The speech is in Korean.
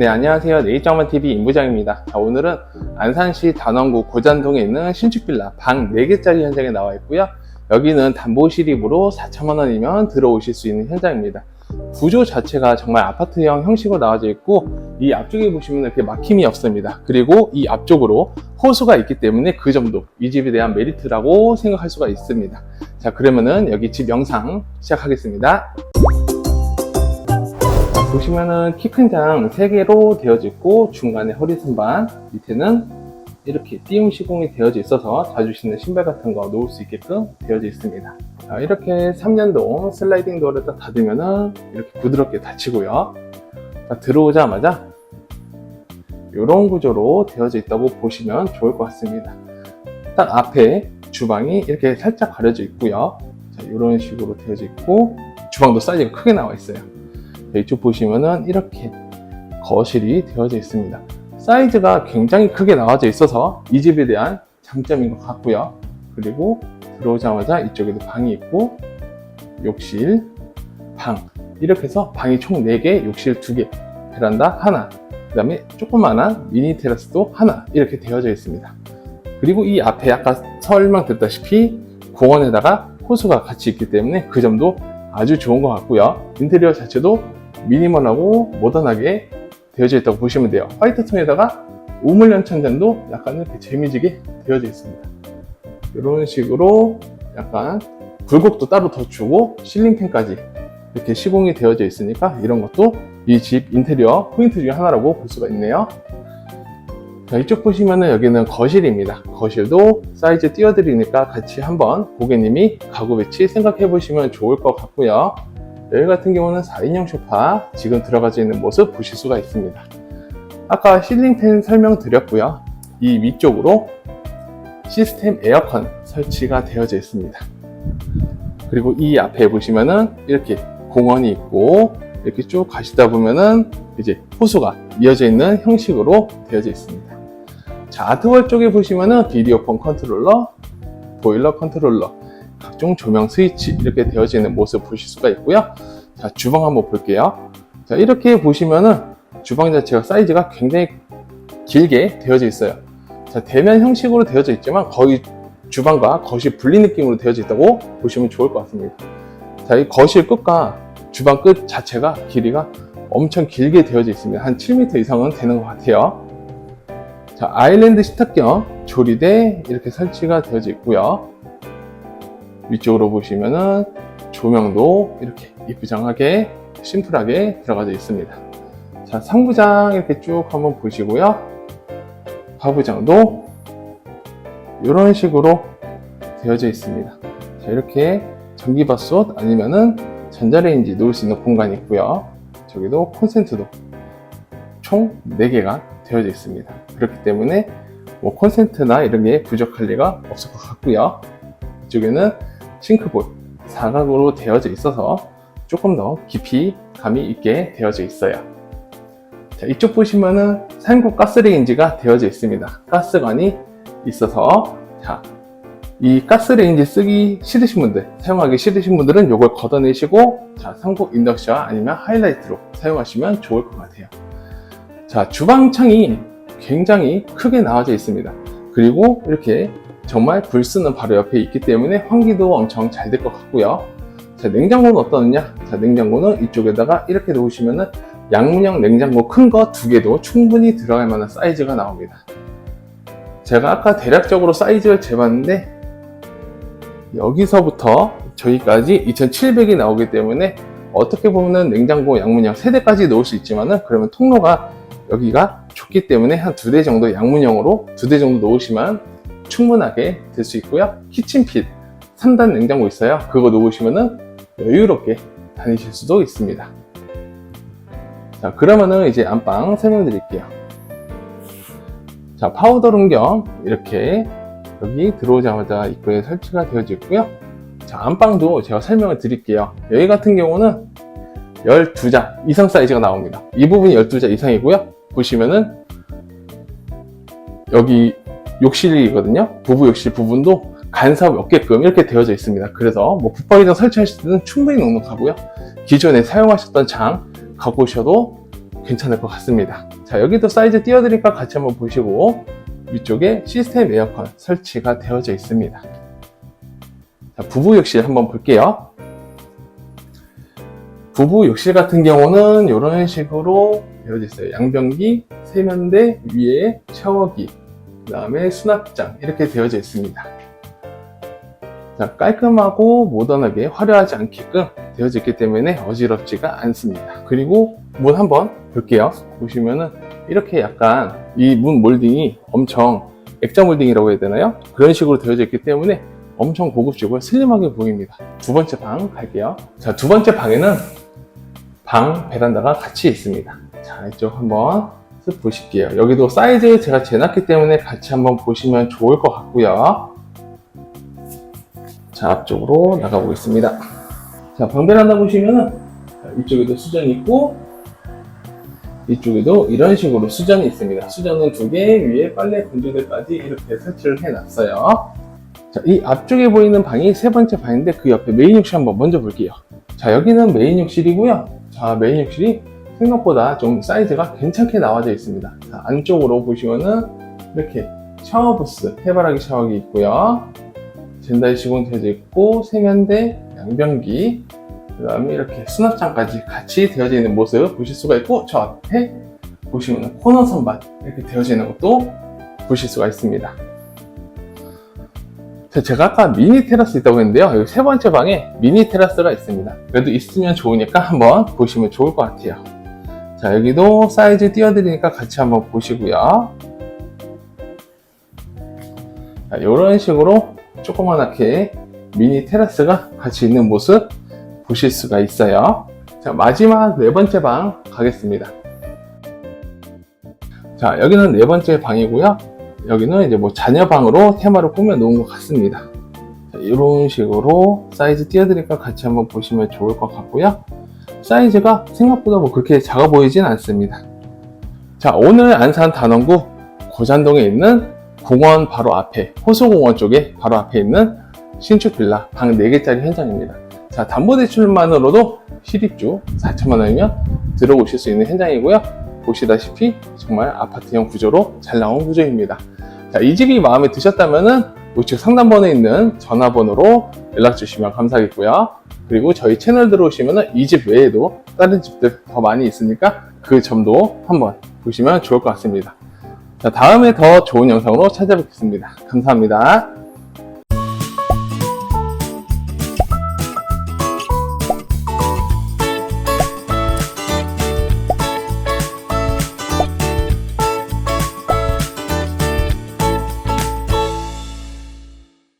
네, 안녕하세요. 네이처만TV 임부장입니다. 자, 오늘은 안산시 단원구 고잔동에 있는 신축빌라 방 4개짜리 현장에 나와 있고요. 여기는 담보실입으로 4천만원이면 들어오실 수 있는 현장입니다. 구조 자체가 정말 아파트형 형식으로 나와져 있고 이 앞쪽에 보시면 이렇게 막힘이 없습니다. 그리고 이 앞쪽으로 호수가 있기 때문에 그 점도 이 집에 대한 메리트라고 생각할 수가 있습니다. 자, 그러면은 여기 집 영상 시작하겠습니다. 보시면은 키 큰 장 3개로 되어져 있고 중간에 허리 선반 밑에는 이렇게 띄움 시공이 되어져 있어서 자주 신는 신발 같은 거 놓을 수 있게끔 되어져 있습니다. 자, 이렇게 3년동 슬라이딩 도어를 딱 닫으면은 이렇게 부드럽게 닫히고요. 자, 들어오자마자 이런 구조로 되어져 있다고 보시면 좋을 것 같습니다. 딱 앞에 주방이 이렇게 살짝 가려져 있고요. 자, 이런 식으로 되어져 있고 주방도 사이즈가 크게 나와 있어요 이쪽 보시면은 이렇게 거실이 되어져 있습니다. 사이즈가 굉장히 크게 나와져 있어서 이 집에 대한 장점인 것 같고요. 그리고 들어오자마자 이쪽에도 방이 있고 욕실, 방 이렇게 해서 방이 총 4개, 욕실 2개, 베란다 하나, 그 다음에 조그마한 미니 테라스도 하나 이렇게 되어져 있습니다. 그리고 이 앞에 아까 설명드렸다시피 공원에다가 호수가 같이 있기 때문에 그 점도 아주 좋은 것 같고요. 인테리어 자체도 미니멀하고 모던하게 되어져 있다고 보시면 돼요. 화이트 톤에다가 우물 연 천장도 약간 이렇게 재미지게 되어져 있습니다. 이런 식으로 약간 굴곡도 따로 더 주고 실링팬까지 이렇게 시공이 되어져 있으니까 이런 것도 이 집 인테리어 포인트 중에 하나라고 볼 수가 있네요. 자, 이쪽 보시면은 여기는 거실입니다. 거실도 사이즈 띄워드리니까 같이 한번 고객님이 가구 배치 생각해 보시면 좋을 것 같고요. 여기 같은 경우는 4인용 소파 지금 들어가져 있는 모습 보실 수가 있습니다. 아까 실링팬 설명드렸고요. 이 위쪽으로 시스템 에어컨 설치가 되어져 있습니다. 그리고 이 앞에 보시면은 이렇게 공원이 있고 이렇게 쭉 가시다 보면은 이제 호수가 이어져 있는 형식으로 되어져 있습니다. 자, 아트월 쪽에 보시면은 비디오폰 컨트롤러, 보일러 컨트롤러, 각종 조명 스위치 이렇게 되어져 있는 모습 보실 수가 있고요. 자, 주방 한번 볼게요. 자, 이렇게 보시면은 주방 자체가 사이즈가 굉장히 길게 되어져 있어요. 자, 대면 형식으로 되어져 있지만 거의 주방과 거실 분리 느낌으로 되어져 있다고 보시면 좋을 것 같습니다. 자, 이 거실 끝과 주방 끝 자체가 길이가 엄청 길게 되어져 있습니다. 한 7m 이상은 되는 것 같아요. 자, 아일랜드 식탁 겸 조리대 이렇게 설치가 되어져 있고요. 위쪽으로 보시면은 조명도 이렇게 이쁘장하게 심플하게 들어가져 있습니다. 자, 상부장 이렇게 쭉 한번 보시고요. 하부장도 이런 식으로 되어져 있습니다. 자, 이렇게 전기밥솥 아니면은 전자레인지 놓을 수 있는 공간이 있고요. 저기도 콘센트도 총 4개가 되어져 있습니다. 그렇기 때문에 뭐 콘센트나 이런 게 부족할 리가 없을 것 같고요. 이쪽에는 싱크볼 사각으로 되어져 있어서 조금 더 깊이 감이 있게 되어져 있어요. 자, 이쪽 보시면은 사용국 가스레인지가 되어져 있습니다. 가스관이 있어서 자, 이 가스레인지 쓰기 싫으신 분들, 사용하기 싫으신 분들은 이걸 걷어내시고 자, 삼국 인덕션 아니면 하이라이트로 사용하시면 좋을 것 같아요. 자, 주방창이 굉장히 크게 나와져 있습니다. 그리고 이렇게 정말 불 쓰는 바로 옆에 있기 때문에 환기도 엄청 잘 될 것 같고요. 자, 냉장고는 어떠느냐? 자, 냉장고는 이쪽에다가 이렇게 놓으시면은 양문형 냉장고 큰 거 두 개도 충분히 들어갈 만한 사이즈가 나옵니다. 제가 아까 대략적으로 사이즈를 재봤는데 여기서부터 저기까지 2700이 나오기 때문에 어떻게 보면 냉장고 양문형 3대까지 놓을 수 있지만은 그러면 통로가 여기가 좁기 때문에 한 두 대 정도 양문형으로 두 대 정도 놓으시면 충분하게 될수 있고요. 키친핏 3단 냉장고 있어요. 그거 놓으시면은 여유롭게 다니실 수도 있습니다. 자, 그러면은 이제 안방 설명드릴게요. 자, 파우더룸 겸 이렇게 여기 들어오자마자 입구에 설치가 되어져 있고요. 자, 안방도 제가 설명을 드릴게요. 여기 같은 경우는 12자 이상 사이즈가 나옵니다. 이 부분이 12자 이상이고요. 보시면은 여기 욕실이거든요. 부부 욕실 부분도 간섭이 없게끔 이렇게 되어져 있습니다. 그래서 뭐 붙박이장 설치하실 때는 충분히 넉넉하고요. 기존에 사용하셨던 장 갖고 오셔도 괜찮을 것 같습니다. 자, 여기도 사이즈 띄워드리니까 같이 한번 보시고 위쪽에 시스템 에어컨 설치가 되어져 있습니다. 자, 부부 욕실 한번 볼게요. 부부 욕실 같은 경우는 이런 식으로 되어져 있어요. 양변기, 세면대, 위에 샤워기, 그 다음에 수납장 이렇게 되어져 있습니다. 자, 깔끔하고 모던하게 화려하지 않게끔 되어져 있기 때문에 어지럽지가 않습니다. 그리고 문 한번 볼게요. 보시면은 이렇게 약간 이 문 몰딩이 엄청 액자 몰딩이라고 해야 되나요? 그런 식으로 되어져 있기 때문에 엄청 고급지고 슬림하게 보입니다. 두 번째 방 갈게요. 자, 두 번째 방에는 방 베란다가 같이 있습니다. 자, 이쪽 한번 쓱 보실게요. 여기도 사이즈 제가 재놨기 때문에 같이 한번 보시면 좋을 것 같고요. 자, 앞쪽으로 나가보겠습니다. 자, 방 베란다 보시면은 자, 이쪽에도 수전이 있고 이쪽에도 이런 식으로 수전이 있습니다. 수전은 두 개, 위에 빨래 건조대까지 이렇게 설치를 해놨어요. 자, 이 앞쪽에 보이는 방이 세 번째 방인데 그 옆에 메인 욕실 한번 먼저 볼게요. 자, 여기는 메인 욕실이고요. 자, 메인 욕실이 생각보다 좀 사이즈가 괜찮게 나와져 있습니다. 자, 안쪽으로 보시면은 이렇게 샤워 부스, 해바라기 샤워기 있고요. 젠다이 시공 되어져 있고 세면대, 양변기, 그 다음에 이렇게 수납장까지 같이 되어져 있는 모습 보실 수가 있고 저 앞에 보시면 코너 선반 이렇게 되어져 있는 것도 보실 수가 있습니다. 자, 제가 아까 미니 테라스 있다고 했는데요. 여기 세 번째 방에 미니 테라스가 있습니다. 그래도 있으면 좋으니까 한번 보시면 좋을 것 같아요. 자, 여기도 사이즈 띄워드리니까 같이 한번 보시고요. 자, 이런 식으로 조그만하게 미니 테라스가 같이 있는 모습 보실 수가 있어요. 자, 마지막 네 번째 방 가겠습니다. 자, 여기는 네 번째 방이고요. 여기는 이제 뭐 자녀 방으로 테마를 꾸며 놓은 것 같습니다. 자, 이런 식으로 사이즈 띄워드리니까 같이 한번 보시면 좋을 것 같고요. 사이즈가 생각보다 뭐 그렇게 작아 보이진 않습니다. 자, 오늘 안산 단원구 고잔동에 있는 공원 바로 앞에, 호수공원 쪽에 바로 앞에 있는 신축 빌라 방 4개짜리 현장입니다. 자, 담보대출만으로도 실입주 4천만 원이면 들어오실 수 있는 현장이고요. 보시다시피 정말 아파트형 구조로 잘 나온 구조입니다. 자, 이 집이 마음에 드셨다면은 우측 상단번에 있는 전화번호로 연락 주시면 감사하겠고요. 그리고 저희 채널 들어오시면은 이집 외에도 다른 집들 더 많이 있으니까 그 점도 한번 보시면 좋을 것 같습니다. 자, 다음에 더 좋은 영상으로 찾아뵙겠습니다. 감사합니다.